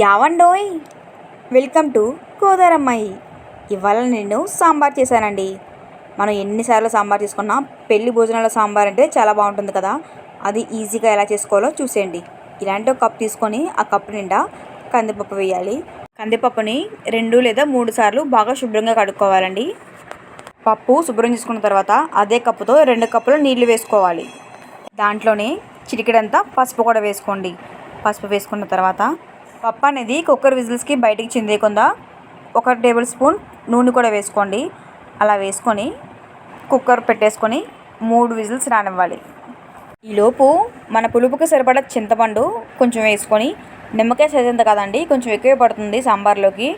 యావండోయ్! Welcome to గోదారమ్మాయి ఇవాళ నేను సాంబార్ చేశానండి. మనం ఎన్నిసార్లు సాంబార్ చేసుకున్నా పెళ్ళి భోజనాల సాంబార్ అంటే చాలా బాగుంటుంది కదా. అది ఈజీగా ఎలా చేసుకోవాలో చూసేయండి. ఇలాంటి ఒక కప్ తీసుకొని ఆ కప్పు నిండా కందిపప్పు వేయాలి. కందిపప్పుని రెండు లేదా మూడు సార్లు బాగా శుభ్రంగా కడుక్కోవాలండి. పప్పు శుభ్రం చేసుకున్న తర్వాత అదే కప్పుతో రెండు కప్పులు నీళ్ళు వేసుకోవాలి. దాంట్లోనే చిటికెడంతా పసుపు కూడా వేసుకోండి. పసుపు వేసుకున్న తర్వాత పప్పు అనేది కుక్కర్ విజిల్స్కి బయటికి చిందేయకుండా ఒక టేబుల్ స్పూన్ నూనె కూడా వేసుకోండి. అలా వేసుకొని కుక్కర్ పెట్టేసుకొని మూడు విజిల్స్ రానివ్వాలి. ఈలోపు మన పులుపుకి సరిపడా చింతపండు కొంచెం వేసుకొని నిమ్మకాయ సైజ్ కదండి కొంచెం ఎక్కువ పడుతుంది సాంబార్లోకి.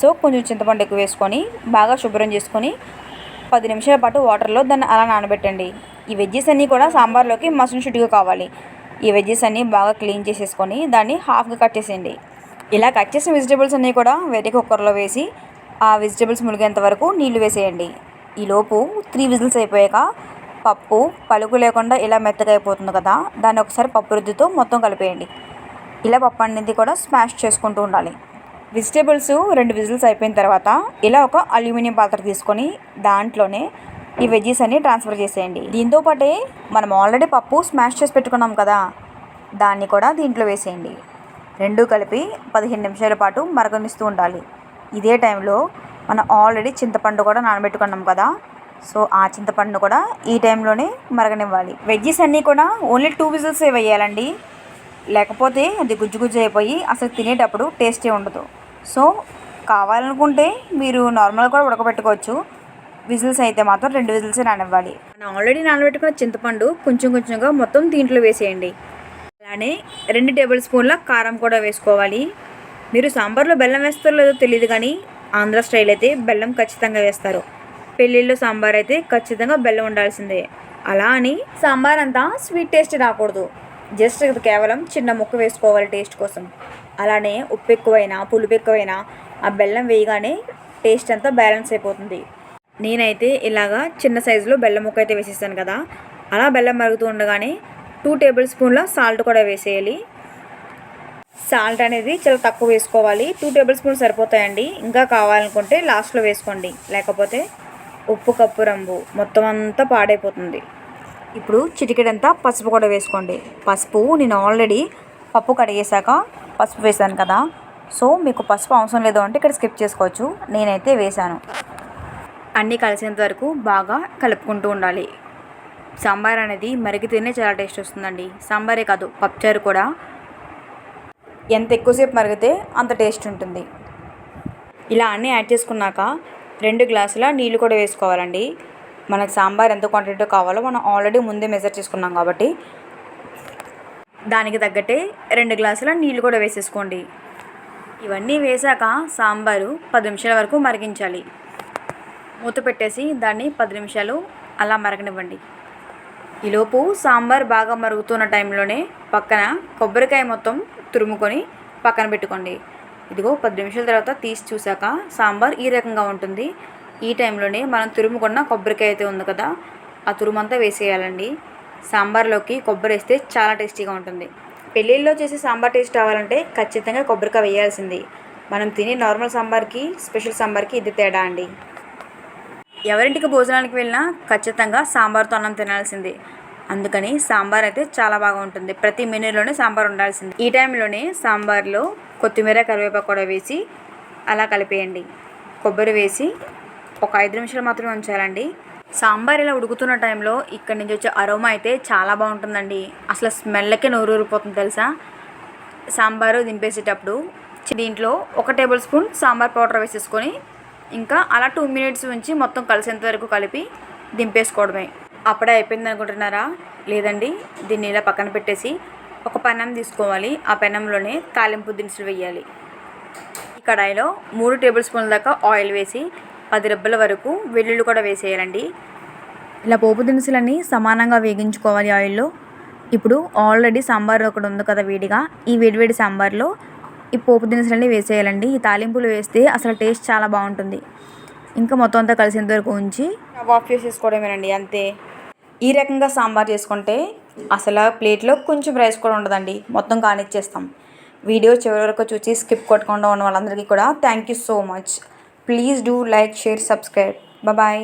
సో కొంచెం చింతపండు ఎక్కువ వేసుకొని బాగా శుభ్రం చేసుకొని పది నిమిషాల పాటు వాటర్లో దాన్ని అలా నానబెట్టండి. ఈ వెజ్జెస్ అన్నీ కూడా సాంబార్లోకి మసన్ షుట్గా కావాలి. ఈ వెజ్జెస్ అన్నీ బాగా క్లీన్ చేసేసుకొని దాన్ని హాఫ్గా కట్ చేసేయండి. ఇలా కట్ చేసిన వెజిటేబుల్స్ అన్నీ కూడా వేరే కుక్కర్లో వేసి ఆ వెజిటేబుల్స్ మునిగేంత వరకు నీళ్ళు వేసేయండి. ఈలోపు త్రీ విజిల్స్ అయిపోయాక పప్పు పలుకు లేకుండా ఇలా మెత్తగా అయిపోతుంది కదా దాన్ని ఒకసారి పప్పు రుద్దుతో మొత్తం కలిపేయండి. ఇలా పప్పు అనేది కూడా స్మాష్ చేసుకుంటూ ఉండాలి. వెజిటేబుల్స్ రెండు విజిల్స్ అయిపోయిన తర్వాత ఇలా ఒక అల్యూమినియం పాత్ర తీసుకొని దాంట్లోనే ఈ వెజ్జీస్ అన్ని ట్రాన్స్ఫర్ చేసేయండి. దీంతో పాటే మనం ఆల్రెడీ పప్పు స్మాష్ చేసి పెట్టుకున్నాం కదా దాన్ని కూడా దీంట్లో వేసేయండి. రెండు కలిపి పదిహేను నిమిషాల పాటు మరగనిస్తూ ఉండాలి. ఇదే టైంలో మనం ఆల్రెడీ చింతపండు కూడా నానబెట్టుకున్నాం కదా. సో ఆ చింతపండును కూడా ఈ టైంలోనే మరగనివ్వాలి. వెజ్జెస్ అన్నీ కూడా ఓన్లీ టూ విజిల్స్ వేయాలండి. లేకపోతే అది గుజ్జు గుజ్జు అయిపోయి అసలు తినేటప్పుడు టేస్టీ ఉండదు. సో కావాలనుకుంటే మీరు నార్మల్గా కూడా ఉడకబెట్టుకోవచ్చు. విజిల్స్ అయితే మాత్రం రెండు విజిల్స్ నానవ్వాలి మనం ఆల్రెడీ నానబెట్టుకున్న చింతపండు కొంచెం కొంచెంగా మొత్తం దీంట్లో వేసేయండి. అలానే రెండు టేబుల్ స్పూన్ల కారం కూడా వేసుకోవాలి. మీరు సాంబార్లో బెల్లం వేస్తారో లేదో తెలియదు కానీ ఆంధ్ర స్టైల్ అయితే బెల్లం ఖచ్చితంగా వేస్తారు. పెళ్ళిళ్ళు సాంబార్ అయితే ఖచ్చితంగా బెల్లం ఉండాల్సిందే. అలా అని సాంబార్ అంతా స్వీట్ టేస్ట్ రాకూడదు. జస్ట్ కేవలం చిన్న ముక్క వేసుకోవాలి టేస్ట్ కోసం. అలానే ఉప్పు ఎక్కువైనా పులుపు ఎక్కువైనా ఆ బెల్లం వేయగానే టేస్ట్ అంతా బ్యాలెన్స్ అయిపోతుంది. నేనైతే ఇలాగా చిన్న సైజులో బెల్లం ముక్క అయితే వేసేసాను కదా. అలా బెల్లం మరుగుతూ ఉండగానే టూ టేబుల్ స్పూన్ల సాల్ట్ కూడా వేసేయాలి. సాల్ట్ అనేది చాలా తక్కువ వేసుకోవాలి. టూ టేబుల్ స్పూన్ సరిపోతాయండి. ఇంకా కావాలనుకుంటే లాస్ట్లో వేసుకోండి. లేకపోతే ఉప్పు కప్పు రంబు మొత్తం అంతా పాడైపోతుంది. ఇప్పుడు చిటికెడంతా పసుపు కూడా వేసుకోండి. పసుపు నేను ఆల్రెడీ పప్పు కడిగేశాక పసుపు వేసాను కదా. సో మీకు పసుపు అవసరం లేదు అంటే ఇక్కడ స్కిప్ చేసుకోవచ్చు. నేనైతే వేశాను. అన్నీ కలిసేంత వరకు బాగా కలుపుకుంటూ ఉండాలి. సాంబార్ అనేది మరిగితేనే చాలా టేస్ట్ వస్తుందండి. సాంబారే కాదు పప్పుచారు కూడా. ఎంత ఎక్కువసేపు మరిగితే అంత టేస్ట్ ఉంటుంది. ఇలా అన్నీ యాడ్ చేసుకున్నాక రెండు గ్లాసుల నీళ్ళు కూడా వేసుకోవాలండి. మనకు సాంబార్ ఎంత క్వాంటిటీ కావాలో మనం ఆల్రెడీ ముందే మెజర్ చేసుకున్నాం కాబట్టి. దానికి తగ్గట్టే రెండు గ్లాసుల నీళ్ళు కూడా వేసేసుకోండి. ఇవన్నీ వేసాక సాంబారు పది నిమిషాల వరకు మరిగించాలి. మూత పెట్టేసి దాన్ని పది నిమిషాలు అలా మరగనివ్వండి. ఈలోపు సాంబార్ బాగా మరుగుతున్న టైంలోనే పక్కన కొబ్బరికాయ మొత్తం తురుముకొని పక్కన పెట్టుకోండి. ఇదిగో పది నిమిషాల తర్వాత తీసి చూసాక సాంబార్ ఈ రకంగా ఉంటుంది. ఈ టైంలోనే మనం తురుముకున్న కొబ్బరికాయ అయితే ఉంది కదా ఆ తురుమంతా వేసేయాలండి. సాంబార్లోకి కొబ్బరి వేస్తే చాలా టేస్టీగా ఉంటుంది. పెళ్ళిళ్ళలో చేసే సాంబార్ టేస్ట్ రావాలంటే ఖచ్చితంగా కొబ్బరికాయ వేయాల్సింది. మనం తినే నార్మల్ సాంబార్కి స్పెషల్ సాంబార్కి ఇది తేడా అండి. ఎవరింటికి భోజనానికి వెళ్ళినా ఖచ్చితంగా సాంబార్తో అన్నం తినాల్సిందే. అందుకని సాంబార్ అయితే చాలా బాగా ఉంటుంది ప్రతి మెనూలోనే సాంబార్ ఉండాల్సింది. ఈ టైంలోనే సాంబార్లో కొత్తిమీర కరివేపాకు కూడా వేసి అలా కలిపేయండి. కొబ్బరి వేసి ఒక ఐదు నిమిషాలు మాత్రమే ఉంచాలండి. సాంబార్ ఇలా ఉడుకుతున్న టైంలో ఇక్కడి నుంచి వచ్చే అరోమా అయితే చాలా బాగుంటుందండి. అసలు స్మెల్కే నోరు ఊరిపోతుంది తెలుసా? సాంబారు దింపేసేటప్పుడు దీంట్లో ఒక టేబుల్ స్పూన్ సాంబార్ పౌడర్ వేసేసుకొని ఇంకా అలా టూ మినిట్స్ ఉంచి మొత్తం కలిసేంత వరకు కలిపి దింపేసుకోవడమే. అప్పుడే అయిపోయింది అనుకుంటున్నారా? లేదండి దీన్ని ఇలా పక్కన పెట్టేసి ఒక పెనం తీసుకోవాలి. ఆ పెనంలోనే తాలింపు దినుసులు వేయాలి ఈ కడాయిలో మూడు టేబుల్ స్పూన్ల దాకా ఆయిల్ వేసి పది రెబ్బల వరకు వెల్లుల్లి కూడా వేసేయాలండి. ఇలా పోపు దినుసులన్నీ సమానంగా వేగించుకోవాలి ఆయిల్లో. ఇప్పుడు ఆల్రెడీ సాంబార్ ఒకటి ఉంది కదా వేడిగా. ఈ వేడివేడి సాంబార్లో ఈ పోపు దినుసులన్నీ వేసేయాలండి. ఈ తాలింపులు వేస్తే అసలు టేస్ట్ చాలా బాగుంటుంది. ఇంకా మొత్తం అంతా కలిసేంత వరకు ఉంచి ఆఫ్ చేసేసుకోవడమేనండి అంతే. ఈ రకంగా సాంబార్ చేసుకుంటే అసలు ప్లేట్లో కొంచెం రైస్ కూడా ఉండదండి. మొత్తం కానిచ్చేస్తాం. వీడియో చివరి వరకు చూసి స్కిప్ కొట్టకుండా ఉన్న వాళ్ళందరికీ కూడా thank you so much. Please do like share subscribe. Bye.